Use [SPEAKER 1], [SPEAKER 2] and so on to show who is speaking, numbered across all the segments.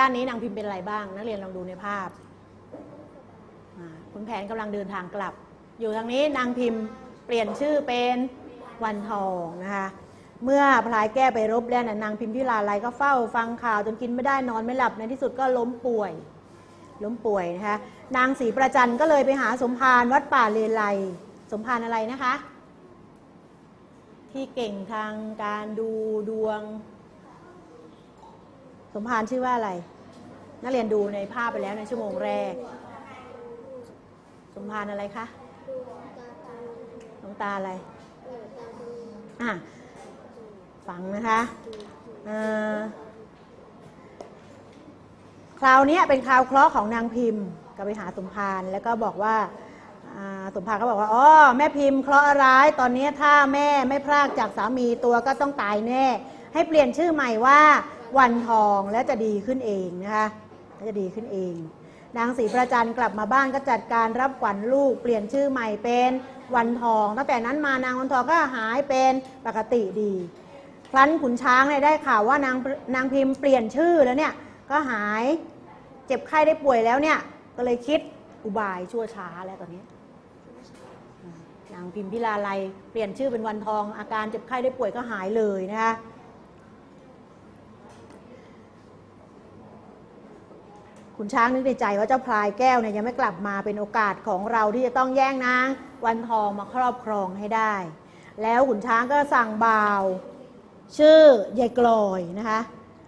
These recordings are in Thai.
[SPEAKER 1] ด้านนี้นางพิมพ์เป็นอะไรบ้าง นักเรียนลองดูในภาพคุณแผนกำลังเดินทางกลับ อยู่ทางนี้นางพิมพ์เปลี่ยนชื่อเป็นวันทองนะคะเมื่อพลายแก้ไปรบแล้วนะนางพิมพิลาไลก็เฝ้าฟังข่าวจนกินไม่ได้นอนไม่หลับในที่สุดก็ล้มป่วย ล้มป่วยนะคะนางศรีประจันก็เลยไปหาสมภารวัดป่าเลไลสมภารอะไรนะคะ ที่เก่งทางการดูดวง สมภารชื่อว่าอะไร นักเรียนดูในภาพไปแล้วในชั่วโมงแรก สมภารอะไรคะหลวงตาอะไรอะฟังนะคะเอ่อคราวนี้เป็นคราวเคราะห์ของนางพิมพ์ก็ไปหาสมภารแล้วก็บอกว่าอ่าสมภารก็บอกว่าอ๋อแม่พิมพ์เคราะห์ร้ายตอนนี้ถ้าแม่ไม่พรากจากสามีตัวก็ต้องตายแน่ ให้เปลี่ยนชื่อใหม่ว่า วันทองแล้วจะดีขึ้นเองนะคะจะดีขึ้นเอง นางศรีประจันกลับมาบ้านก็จัดการรับขวัญลูก เปลี่ยนชื่อใหม่เป็นวันทองตั้งแต่นั้นมานางวันทองก็หายเป็นปกติดีครั้นขุนช้างเนี่ยได้ข่าวว่านางนางพิมพ์เปลี่ยนชื่อแล้วเนี่ยก็หายเจ็บไข้ได้ป่วยแล้วเนี่ยก็เลยคิดอุบายชั่วช้าแล้วตอนนี้นางพิมพิลาไลยเปลี่ยนชื่อเป็นวันทอง อาการเจ็บไข้ได้ป่วยก็หายเลยนะคะ ขุนช้างนึกในใจว่าเจ้าพลายแก้วเนี่ยยังไม่กลับมาเป็นโอกาสของเราที่จะต้องแย่งนางวันทองมาครอบครองให้ได้ แล้วขุนช้างก็สั่งบ่าว ชื่อยายกลอยนะคะ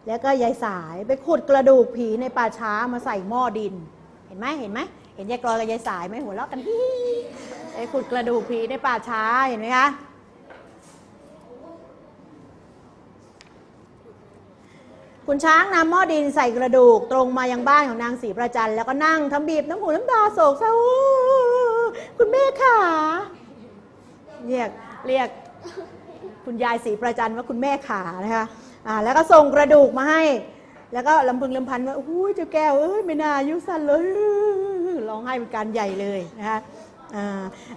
[SPEAKER 1] แล้วก็ยายสายไปขุดกระดูกผีในป่าช้ามาใส่หม้อดิน เห็นไหมเห็นไหมเห็นยายกลอยกับยายสายไหมหัวเราะกันไปขุดกระดูกผีในป่าช้าเห็นไหมคะ คุณช้างนำหม้อดินใส่กระดูก ตรงมายังบ้านของนางศรีประจันแล้วก็นั่งทำบีบน้ำหูน้ำตาโศกเศร้าคุณแม่ค่ะเรียกเรียกคุณยายศรีประจันว่าคุณแม่ขานะคะอ่าแล้วก็ส่งกระดูกมาให้ แล้วก็ลำพึงลำพันว่าอุ้ยเจ้าแก้วเอ้ยไม่น่าอายุสั้นเลยร้องไห้เป็นการใหญ่เลยนะคะ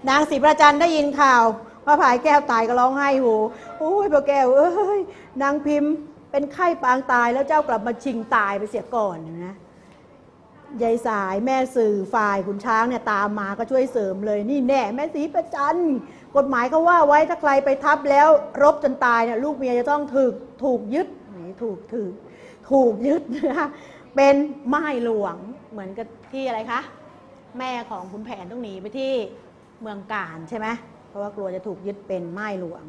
[SPEAKER 1] นางศรีประจันได้ยินข่าวว่าผายแก้วตายก็ร้องไห้โหโอ้ยพ่อแก้วเอ้ยนางพิมพ์ เป็นไข้ปางตายแล้วเจ้ากลับมาชิงตายไปเสียก่อนนะยายสายแม่สื่อฝ่ายขุนช้างเนี่ยตามมาก็ช่วยเสริมเลย นี่แน่แม่สีประจันกฎหมายเขาว่าไว้ถ้าใครไปทับแล้วรบจนตายเนี่ยลูกเมียจะต้องถูกถูกยึดนี่ถูกถูกถูกยึดนะเป็นไม้หลวงเหมือนกับที่อะไรคะ แม่ของขุนแผนต้องหนีไปที่เมืองการใช่ไหมเพราะว่ากลัวจะถูกยึดเป็นไม้หลวง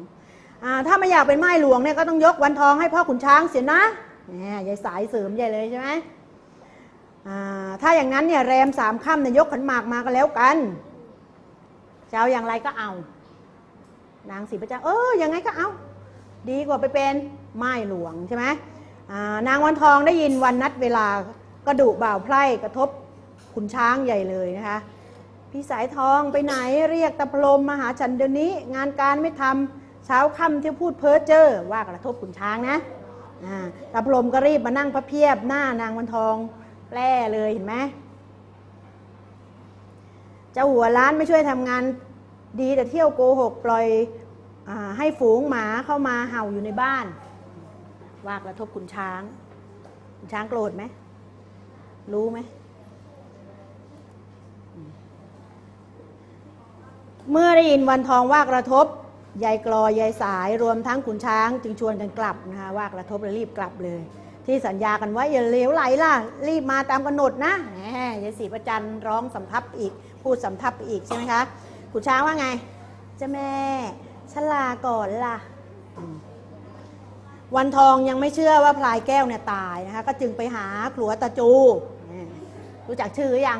[SPEAKER 1] ถ้าไม่อยากเป็นไม้หลวงเนี่ยก็ต้องยกวันทองให้พ่อขุนช้างเสียนะเนี่ยายสายเสริมใหญ่เลยใช่ไหมถ้าอย่างนั้นเนี่ยแรมสามค่ำเนี่ยยกขันหมากมาก็แล้วกันจะเอาอย่างไรก็เอา นางศรีประจักษ์เออยังไงก็เอา ดีกว่าไปเป็นไม้หลวงใช่ไหมนางวันทองได้ยินวันนัดเวลาก็ดุบ่าวไพร่กระทบขุนช้างใหญ่เลยนะคะพี่สายทองไปไหนเรียกตะพรมมาหาฉันเดี๋ยวนี้ งานการไม่ทำ เช้าค่ำที่พูดเพ้อเจ้อว่ากระทบขุนช้างนะอ่าพรมก็รีบมานั่งพระเพียบหน้านางวันทองแปร่เลยเห็นไหมเจ้าหัวล้านไม่ช่วยทำงานดีแต่เที่ยวโกหกปล่อยอให้ฝูงหมาเข้ามาเห่าอยู่ในบ้าน ว่ากระทบขุนช้างขุนช้างโกรธไหมรู้ไหมเมื่อได้ยินวันทองว่ากระทบ ยายกลอยายสายรวมทั้งขุนช้าง จึงชวนกันกลับนะคะว่ากระทบแล้วรีบกลับเลย ที่สัญญากันไว้อย่าเลวไหลล่ะ รีบมาตามกำหนดนะแหมยายศรีประจันร้องสำทับอีก พูดสำทับอีกใช่ไหมคะขุนช้างว่าไงเจ้าแม่ฉลาก่อนล่ะ วันทองยังไม่เชื่อว่าพลายแก้วเนี่ยตายนะคะก็จึงไปหาขลัวตาจู รู้จักชื่อหรือยัง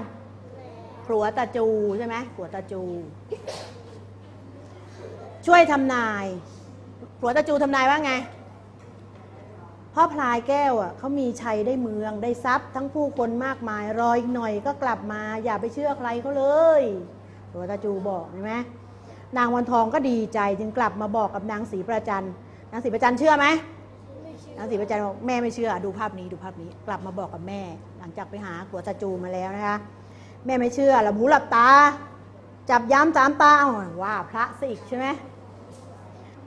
[SPEAKER 1] ขลัวตาจูใช่ไหมขลัวตาจู ช่วยทำนายขลัวตาจูทำนายว่าไง พ่อพลายแก้วอะเขามีชัยได้เมืองได้ทรัพย์ทั้งผู้คนมากมาย รออีกหน่อยก็กลับมา อย่าไปเชื่อใครเขาเลยตัวตาจูบอกใช่ไหมนางวันทองก็ดีใจจึงกลับมาบอกกับนางศรีประจันนางศรีประจันเชื่อไหมนางศรีประจันบอกแม่ไม่เชื่อดูภาพนี้ดูภาพนี้กลับมาบอกกับแม่ หลังจากไปหาหัวตาจูมาแล้วนะคะแม่ไม่เชื่อหลับหูหลับตา จับย้ำสามตาเอาว่าพระสิกใช่ไหม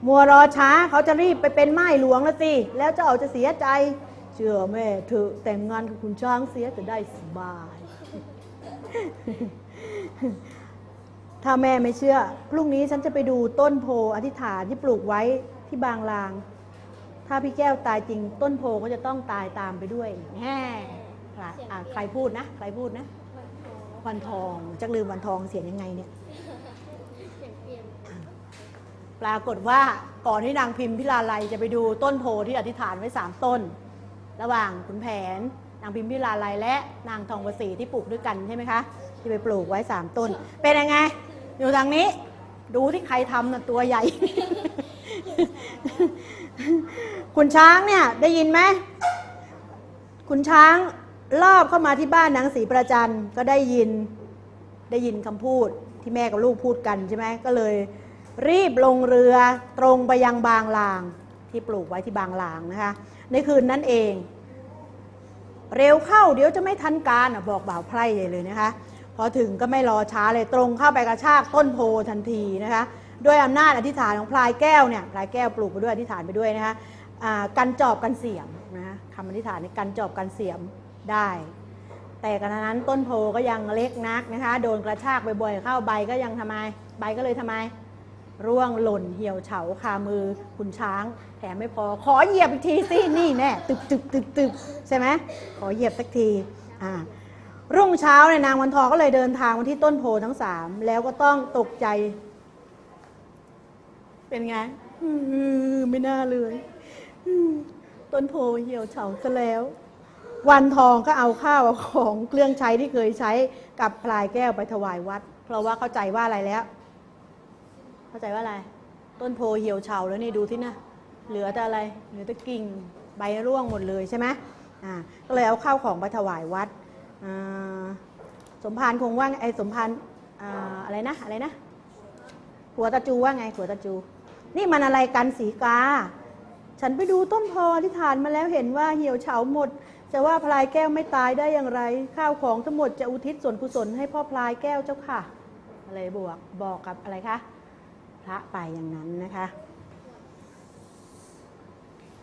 [SPEAKER 1] มัวรอช้าเขาจะรีบไปเป็นไม้หลวงแล้วสิ แล้วเจ้าจะเสียใจชชื่อแม่เธอะแต่งงานกับคุณช้างเสียจะได้สบาย ถ้าแม่ไม่เชื่อ พรุ่งนี้ฉันจะไปดูต้นโพอธิษฐานที่ปลูกไว้ที่บางลาง ถ้าพี่แก้วตายจริง ต้นโพก็จะต้องตายตามไปด้วยแฮ่ใครอะใครพูดนะ ใครพูดนะ วันทองจักลืมวันทองเสียงยังไงเนี่ย ปรากฏว่าก่อนที่นางพิมพิลาไลยจะไปดูต้นโพที่อธิษฐานไว้สามต้น ระหว่างขุนแผน นางพิมพิลาไลยและนางทองประสีที่ปลูกด้วยกันใช่ไหมคะที่ไปปลูกไว้สามต้น เป็นยังไง อยู่ทางนี้ ดูที่ใครทำนะตัวใหญ่ คุณช้างเนี่ยได้ยินไหมคุณช้างรอบเข้ามาที่บ้านนางศรีประจันก็ได้ยินได้ยินคำพูดที่แม่กับลูกพูดกันใช่ไหมก็เลย รีบลงเรือตรงไปยังบางลางที่ปลูกไว้ที่บางลางนะคะในคืนนั้นเอง เร็วเข้าเดี๋ยวจะไม่ทันการบอกบ่าวไพร่ใหญ่เลยนะคะ พอถึงก็ไม่รอช้าเลยตรงเข้าไปกระชากต้นโพทันทีนะคะด้วยอำนาจอธิษฐานของพลายแก้วเนี่ยพลายแก้วปลูกไปด้วยอธิษฐานไปด้วยนะคะอ่ากันจอบกันเสียมนะคะคำอธิษฐานในกันจอบกันเสียมได้ แต่กระนั้นต้นโพก็ยังเล็กนักนะคะโดนกระชากบ่อยๆเข้าใบก็ยังทำไมใบก็เลยทำไม ร่วงหล่นเหี่ยวเฉาคามือคุณช้าง แถมไม่พอ ขอเหยียบอีกทีสินี่แน่ตึกตึกตึกตึกใช่ไหมขอเหยียบสักทีอ่ารุ่งเช้าเนี่ยนางวันทองก็เลยเดินทางมาที่ต้นโพทั้งสามแล้วก็ต้องตกใจ เป็นไงมไม่น่าเลยต้นโพเหี่ยวเฉาซะแล้ว วันทองก็เอาข้าวของเครื่องใช้ที่เคยใช้กับพลายแก้วไปถวายวัด เพราะว่าเข้าใจว่าอะไรแล้ว เข้าใจว่าอะไร ต้นโพเหี่ยวเฉาแล้วนี่ดูที่นะเหลือแต่อะไรเหลือแต่กิ่งใบร่วงหมดเลยใช่ไหมอ่าก็เลยเอาข้าวของไปถวายวัดสมภารคงว่าไอ้สมภารออะไรนะอะไรนะผัวตาจูว่าไงผัวตาจู นี่มันอะไรกันสีกา ฉันไปดูต้นโพอธิษฐานมาแล้วเห็นว่าเหี่ยวเฉาหมด จะว่าพลายแก้วไม่ตายได้อย่างไร ข้าวของทั้งหมดจะอุทิศส่วนกุศลให้พ่อพลายแก้วเจ้าค่ะ อะไรบวกบอกกับอะไรคะ พระไปอย่างนั้นนะคะ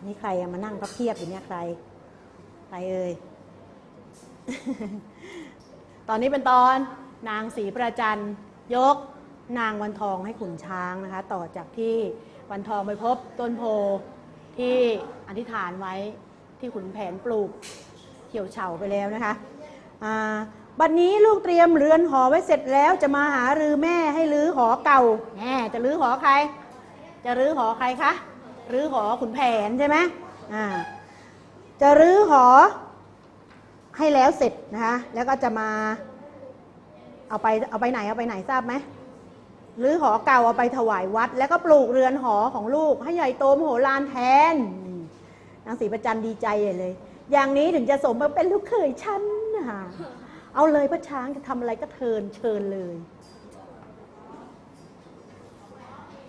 [SPEAKER 1] นี่ใครมานั่งพระเพียบอยู่เนี่ยใคร ใครเอ่ย ตอนนี้เป็นตอนนางศรีประจันยกนางวันทองให้ขุนช้างนะคะ ต่อจากที่วันทองไปพบต้นโพที่อธิษฐานไว้ที่ขุนแผนปลูกเขียวเฉาไปแล้วนะคะอ่า บัดนนี้ลูกเตรียมเรือนหอไว้เสร็จแล้วจะมาหารือแม่ให้รื้อหอเก่าแหมจะรื้อหอใคร จะรื้อหอใครคะรื้อหอขุนแผนใช่ไหมอ่าจะรื้อหอให้แล้วเสร็จนะคะแล้วก็จะมาเอาไปเอาไปไหนเอาไปไหนทราบไหมหรือหอเก่าเอาไปถวายวัด แล้วก็ปลูกเรือนหอของลูก ให้ใหญ่โตมโหฬารแทนนางศรีประจันดีใจเลย อย่างนี้ถึงจะสมมาเป็นลูกเขยฉันนะคะ เอาเลยพระช้างจะทำอะไรก็เทินเชิญเลย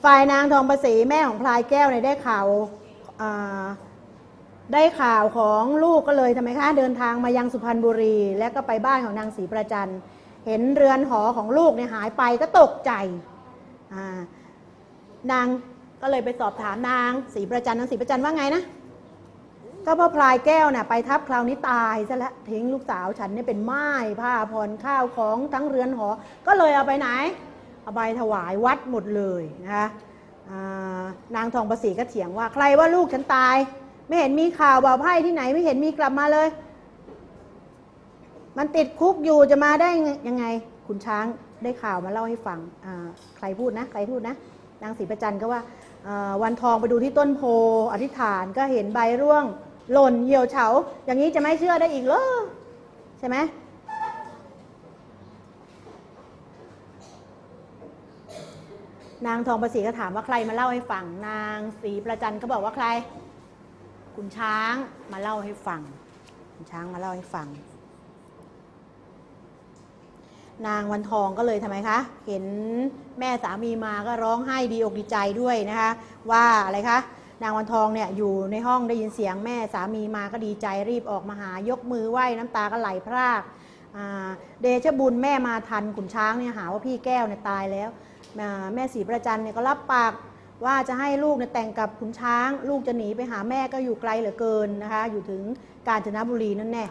[SPEAKER 1] ฝ่ายนางทองประสีแม่ของพลายแก้วเนี่ยได้ข่าวอ่าได้ข่าวของลูกก็เลยทำไมคะเดินทางมายังสุพรรณบุรี แล้วก็ไปบ้านของนางศรีประจันเห็นเรือนหอของลูกเนี่ยหายไปก็ตกใจอ่านางก็เลยไปสอบถามนางศรีประจันนางศรีประจันว่าไงนะ ก็พ่อพลายแก้วเนี่ยไปทับคราวนี้ตายซะแล้วทิ้งลูกสาวฉันเนี่ยเป็นไม้ผ้าผ่อนข้าวของทั้งเรือนหอ ก็เลยเอาไปไหน เอาไปถวายวัดหมดเลยนะคะนางทองประสีก็เถียงว่าใครว่าลูกฉันตาย ไม่เห็นมีข่าวบ่าวไพ่ที่ไหนไม่เห็นมีกลับมาเลย มันติดคุกอยู่จะมาได้ยังไง คุณช้างได้ข่าวมาเล่าให้ฟังใครพูดนะ ใครพูดนะ นางศรีประจันก็ว่าวันทองไปดูที่ต้นโพอธิษฐานก็เห็นใบร่วง หล่นเหี่ยวเฉา อย่างนี้จะไม่เชื่อได้อีกเหรอใช่ไหมนางทองประสีก็ถามว่าใครมาเล่าให้ฟัง นางศรีประจันก็บอกว่าใคร คุณช้างมาเล่าให้ฟัง คุณช้างมาเล่าให้ฟัง นางวันทองก็เลยทำไมคะ เห็นแม่สามีมาก็ร้องไห้ดีอกดีใจด้วยนะคะ ว่าอะไรคะ นางวันทองเนี่ยอยู่ในห้องได้ยินเสียงแม่สามีมาก็ดีใจรีบออกมาหายกมือไหว้น้ำตาก็ไหลพรากาเดชะบุญแม่มาทันขุนช้างเนี่ยหาว่าพี่แก้วเนี่ยตายแล้วแม่ศรีประจันเนี่ยก็รับปากว่าจะให้ลูกเนี่ยแต่งกับขุนช้าง ลูกจะหนีไปหาแม่ก็อยู่ไกลเหลือเกินนะคะ อยู่ถึงกาญจนบุรีนั่นแน่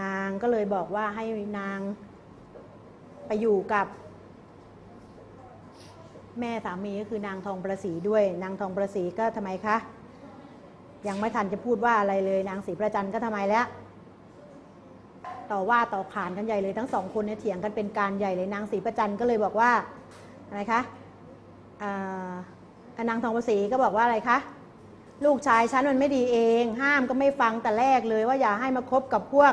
[SPEAKER 1] นางก็เลยบอกว่าให้นางไปอยู่กับ แม่สามีก็คือนางทองประสีด้วย นางทองประสีก็ทำไมคะยังไม่ทันจะพูดว่าอะไรเลย นางศรีประจันก็ทำไมแล้วต่อว่าต่อขานกันใหญ่เลยทั้งสองคนเนี่ยเถียงกันเป็นการใหญ่เลยนางศรีประจันก็เลยบอกว่าอะไรคะอ่านางทองประสีก็บอกว่าอะไรคะลูกชายฉันมันไม่ดีเอง ห้ามก็ไม่ฟังแต่แรกเลยว่าอย่าให้มาคบกับพวก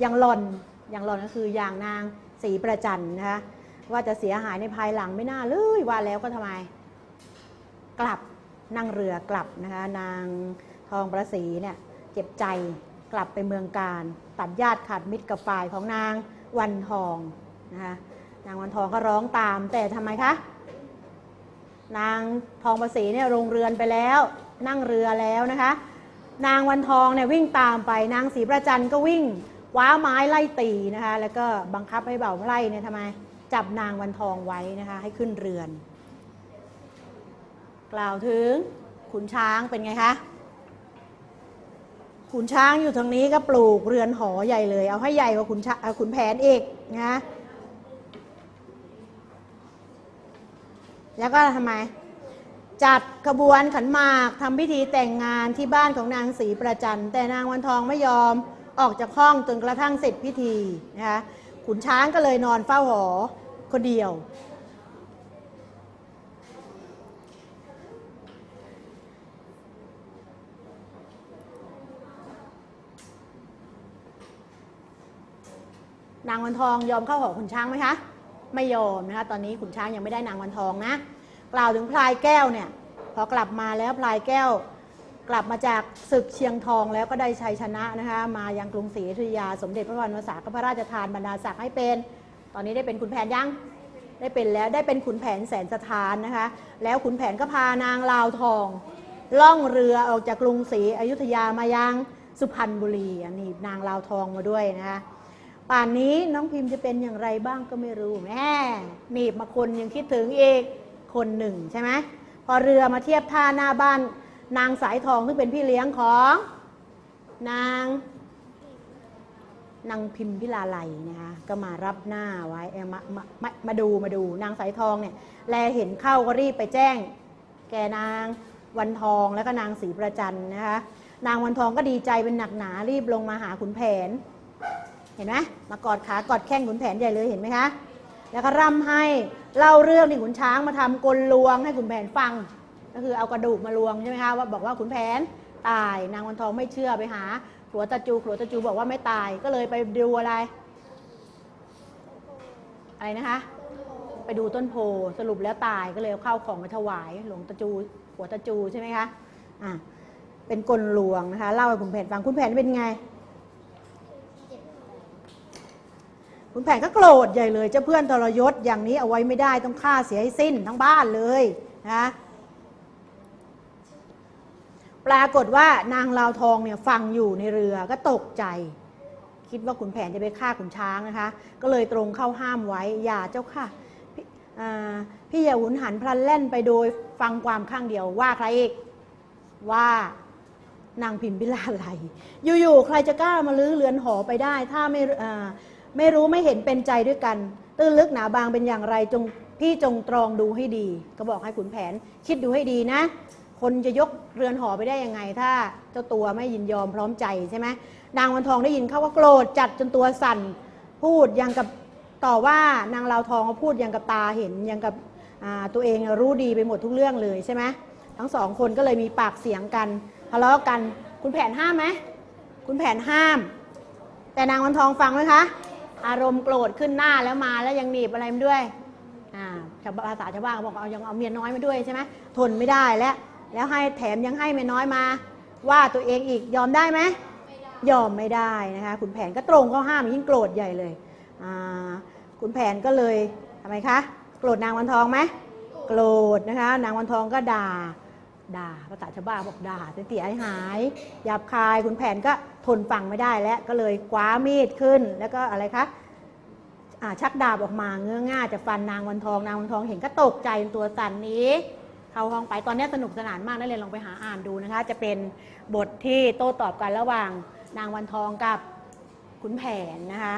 [SPEAKER 1] อย่างหล่อนอย่างหล่อนก็คืออย่างนางศรีประจันนะคะ ว่าจะเสียหายในภายหลังไม่น่าเลยว่าแล้วก็ทำไม กลับนั่งเรือกลับนะคะนางทองประสีเนี่ยเจ็บใจกลับไปเมืองการ ตัดญาติขาดมิตรกับฝ่ายของนางวันทองนะคะนางวันทองก็ร้องตามแต่ทำไมคะ นางทองประสีเนี่ยลงเรือนไปแล้ว นั่งเรือแล้วนะคะ นางวันทองเนี่ยวิ่งตามไปนางศรีประจันก็วิ่งคว้าไม้ไล่ตีนะคะแล้วก็บังคับให้เบ่าไล่เนี่ยทำไม จับนางวันทองไว้นะคะ ให้ขึ้นเรือน กล่าวถึงขุนช้างเป็นไงคะขุนช้างอยู่ทางนี้ก็ปลูกเรือนหอใหญ่เลย เอาให้ใหญ่กว่าขุนช้างเอาขุนแผนอีกนะแล้วก็ทำไม จัดขบวนขันหมากทำพิธีแต่งงานที่บ้านของนางศรีประจันแต่นางวันทองไม่ยอมออกจากห้องจนกระทั่งเสร็จพิธีนะคะ ขุนช้างก็เลยนอนเฝ้าหอคนเดียว นางวันทองยอมเข้าหอขุนช้างไหมคะไม่ยอมนะคะตอนนี้ขุนช้างยังไม่ได้นางวันทองนะ กล่าวถึงพลายแก้วเนี่ยพอกลับมาแล้วพลายแก้ว กลับมาจากศึกเชียงทองแล้วก็ได้ชัยชนะนะคะมายังกรุงศรีอยุธยาสมเด็จพระบรมวสาก็พระราชทานบรรดาศักดิ์ให้เป็น ตอนนี้ได้เป็นขุนแผนยังได้เป็นแล้วได้เป็นขุนแผนแสนสถานนะคะ แล้วขุนแผนก็พานางลาวทอง ล่องเรือออกจากกรุงศรีอยุธยามายังสุพรรณบุรีอันนี้นางลาวทองมาด้วยนะคะป่านนี้น้องพิมพ์จะเป็นอย่างไรบ้างก็ไม่รู้แม่หนีบมาคนยังคิดถึงอีกคนหนึ่งใช่ไหมพอเรือมาเทียบท่าหน้าบ้าน นางสายทองซึ่งเป็นพี่เลี้ยงของ นางนางพิมพิลาไลนะคะก็มารับหน้าไว้มามามามาดูมาดูนางสายทองเนี่ยแลเห็นเข้าก็รีบไปแจ้ง แกนางวันทองแล้วก็นางศรีประจันนะคะนางวันทองก็ดีใจเป็นหนักหนารีบลงมาหาขุนแผน เห็นไหมมากอดขากอดแข้งขุนแผนใหญ่เลยเห็นไหมคะแล้วก็ร่ำให้เล่าเรื่องที่ขุนช้างมาทำกลลวงให้ขุนแผนฟัง ก็คือเอากระดูกมาลวงใช่ไหมคะว่าบอกว่าขุนแผนตายนางวันทองไม่เชื่อไปหาขัวตาจูขัวตาจูบอกว่าไม่ตายก็เลยไปดูอะไร อะไรนะคะ ไปดูต้นโพสรุปแล้วตายก็เลยเข้าของมาถวายหลวงตาจูหัวตาจูใช่ไหมคะอะเป็นกลลวงนะคะเล่าให้ขุนแผนฟังขุนแผนเป็นไงคุณแผนก็โกรธใหญ่เลยเจ้าเพื่อนทรยศอย่างนี้เอาไว้ไม่ได้ต้องฆ่าเสียให้สิ้นทั้งบ้านเลยนะ ปรากฏว่านางลาวทองเนี่ยฟังอยู่ในเรือก็ตกใจ คิดว่าขุนแผนจะไปฆ่าขุนช้างนะคะ ก็เลยตรงเข้าห้ามไว้ อย่าเจ้าค่ะพี่อย่าหุนหันพลันแล่นไปโดยฟังความข้างเดียวว่าใครอีกว่านางพิมพิลาไหลอยู่ๆใครจะกล้ามาลื้อเรือนหอไปได้ ถ้าไม่ไม่รู้ไม่เห็นเป็นใจด้วยกัน ตื้นลึกหนาบางเป็นอย่างไรจงพี่จงตรองดูให้ดี ก็บอกให้ขุนแผนคิดดูให้ดีนะ คนจะยกเรือนหอไปได้ยังไง ถ้าเจ้าตัวไม่ยินยอมพร้อมใจใช่ไหมนางวันทองได้ยินเขาก็โกรธจัดจนตัวสั่นพูดยังกับต่อว่านางลาวทองก็พูดยังกับตาเห็นยังกับตัวเองรู้ดีไปหมดทุกเรื่องเลยใช่ไหมทั้งสองคนก็เลยมีปากเสียงกันทะเลาะกันคุณแผนห้ามไหมคุณแผนห้าม แต่นางวันทองฟังไหมคะ อารมณ์โกรธขึ้นหน้าแล้วมาแล้วยังหนีบอะไรมาด้วยอ่าภาษาชาวบ้านเขาบอกเอายังเอาเมียน้อยมาด้วยใช่ไหมทนไม่ได้แล้ว แล้วให้แถมยังให้เมียน้อยมา ว่าตัวเองอีกยอมได้ไหมยอมไม่ได้นะคะคุณแผนก็ตรงเข้าห้ามยิ่งโกรธใหญ่เลยอ่าคุณแผนก็เลยทำไมคะ โกรธนางวันทองไหมโกรธนะคะ นางวันทองก็ด่าด่าภาษาชาวบ้านบอกด่าเสียหายหยาบคายคุณแผนก็ทนฟังไม่ได้แล้วก็เลยคว้ามีดขึ้น แล้วก็อะไรคะอ่าชักดาบออกมาเงื้อง่าจะฟันนางวันทอง นางวันทองเห็นก็ตกใจตัวสั่นหนี้ เข้าห้องไปตอนนี้สนุกสนานมากนักเรียนลองไปหาอ่านดูนะคะ จะเป็นบทที่โต้ตอบกันระหว่างนางวันทองกับขุนแผนนะคะ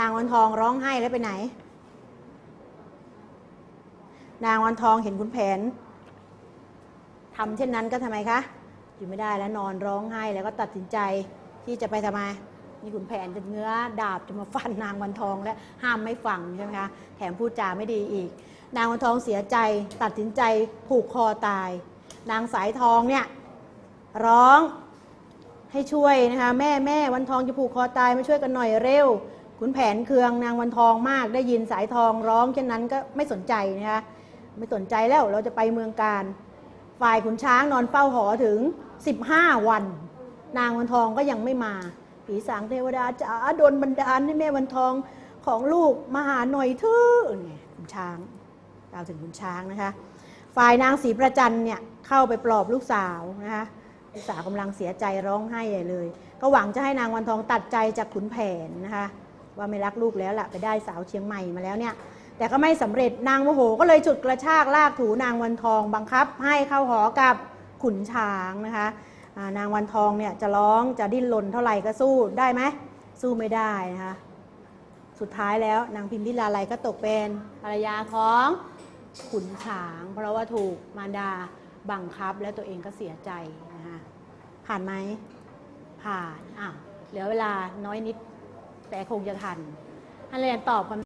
[SPEAKER 1] นางวันทองร้องไห้แล้วไปไหน นางวันทองเห็นขุนแผนทำเช่นนั้นก็ทำไมคะอยู่ไม่ได้แล้วนอนร้องไห้แล้วก็ตัดสินใจที่จะไปทำไมนี่ขุนแผนจะเงื้อดาบจะมาฟันนางวันทองและห้ามไม่ฟังใช่ไหมคะแถมพูดจาไม่ดีอีก นางวันทองเสียใจตัดสินใจผูกคอตาย นางสายทองเนี่ยร้องให้ช่วยนะคะแม่แม่วันทองจะผูกคอตายมาช่วยกันหน่อยเร็วขุนแผนเคืองนางวันทองมากได้ยินสายทองร้องเช่นนั้นก็ไม่สนใจนะคะไม่สนใจแล้วเราจะไปเมืองการ ฝ่ายขุนช้างนอนเฝ้าหอถึง 15 วัน นางวันทองก็ยังไม่มา ผีสางเทวดาจ๋าโดนบันดาลให้แม่วันทองของลูกมาหาหน่อยเถอะขุนช้าง กล่าวถึงขุนช้างนะคะ ฝ่ายนางศรีประจันเนี่ยเข้าไปปลอบลูกสาวนะคะลูกสาวกำลังเสียใจร้องไห้ใหญ่เลย ก็หวังจะให้นางวันทองตัดใจจากขุนแผนนะคะ ว่าไม่รักลูกแล้วล่ะไปได้สาวเชียงใหม่มาแล้วเนี่ยแต่ก็ไม่สำเร็จนางโมโหก็เลยฉุดกระชากลากถูนางวันทอง บังคับให้เข้าหอกับขุนช้างนะคะนางวันทองเนี่ยจะร้องจะดิ้นรนเท่าไหร่ก็สู้ได้ไหมสู้ไม่ได้นะคะสุดท้ายแล้วนางพิมพิลาไลก็ตกเป็นภรรยาของ ขุนช้าง เพราะว่าถูกมารดาบังคับและตัวเองก็เสียใจนะคะผ่านไหมผ่านอ้าวเหลือเวลาน้อยนิด แต่คงจะทันอันเรียนตอบคำ